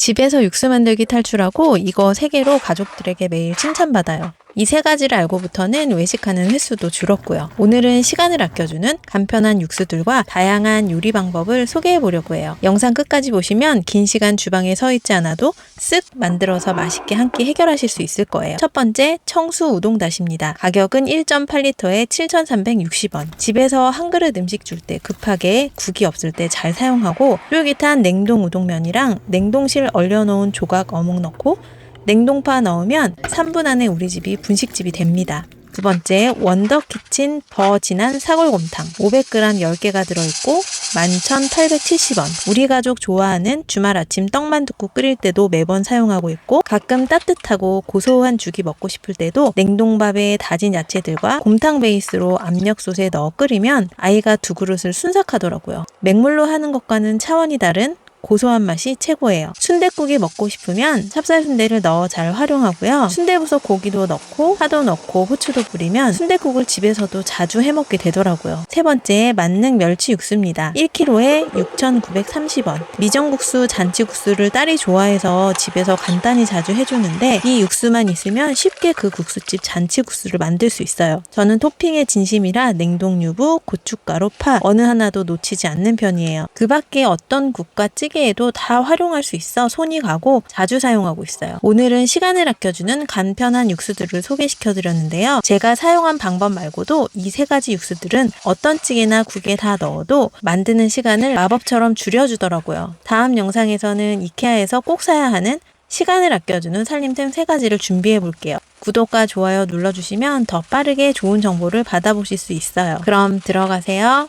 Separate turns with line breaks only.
집에서 육수 만들기 탈출하고 이거 세 개로 가족들에게 매일 칭찬받아요. 이 세 가지를 알고부터는 외식하는 횟수도 줄었고요. 오늘은 시간을 아껴주는 간편한 육수들과 다양한 요리 방법을 소개해 보려고 해요. 영상 끝까지 보시면 긴 시간 주방에 서 있지 않아도 쓱 만들어서 맛있게 한 끼 해결하실 수 있을 거예요. 첫 번째, 청수 우동다시입니다. 가격은 1.8리터에 7,360원. 집에서 한 그릇 음식 줄 때 급하게 국이 없을 때 잘 사용하고 쫄깃한 냉동 우동면이랑 냉동실 얼려놓은 조각 어묵 넣고 냉동파 넣으면 3분 안에 우리 집이 분식집이 됩니다. 두 번째, 원더키친 더 진한 사골곰탕. 500g 10개가 들어있고 11,870원. 우리 가족 좋아하는 주말 아침 떡만둣국 끓일 때도 매번 사용하고 있고 가끔 따뜻하고 고소한 죽이 먹고 싶을 때도 냉동밥에 다진 야채들과 곰탕 베이스로 압력솥에 넣어 끓이면 아이가 두 그릇을 순삭하더라고요. 맹물로 하는 것과는 차원이 다른 고소한 맛이 최고예요. 순댓국이 먹고 싶으면 찹쌀 순대를 넣어 잘 활용하고요. 순대부속 고기도 넣고 파도 넣고 후추도 뿌리면 순댓국을 집에서도 자주 해먹게 되더라고요. 세 번째 만능 멸치 육수입니다. 1kg에 6,930원. 미정국수, 잔치국수를 딸이 좋아해서 집에서 간단히 자주 해주는데 이 육수만 있으면 쉽게 그 국수집 잔치국수를 만들 수 있어요. 저는 토핑에 진심이라 냉동 유부, 고춧가루, 파 어느 하나도 놓치지 않는 편이에요. 그 밖에 어떤 국과 찌 개에도 다 활용할 수 있어 손이 가고 자주 사용하고 있어요. 오늘은 시간을 아껴주는 간편한 육수들을 소개시켜 드렸는데요. 제가 사용한 방법 말고도 이 세 가지 육수들은 어떤 찌개나 국에 다 넣어도 만드는 시간을 마법처럼 줄여주더라고요. 다음 영상에서는 이케아에서 꼭 사야 하는 시간을 아껴주는 살림템 세 가지를 준비해 볼게요. 구독과 좋아요 눌러주시면 더 빠르게 좋은 정보를 받아보실 수 있어요. 그럼 들어가세요.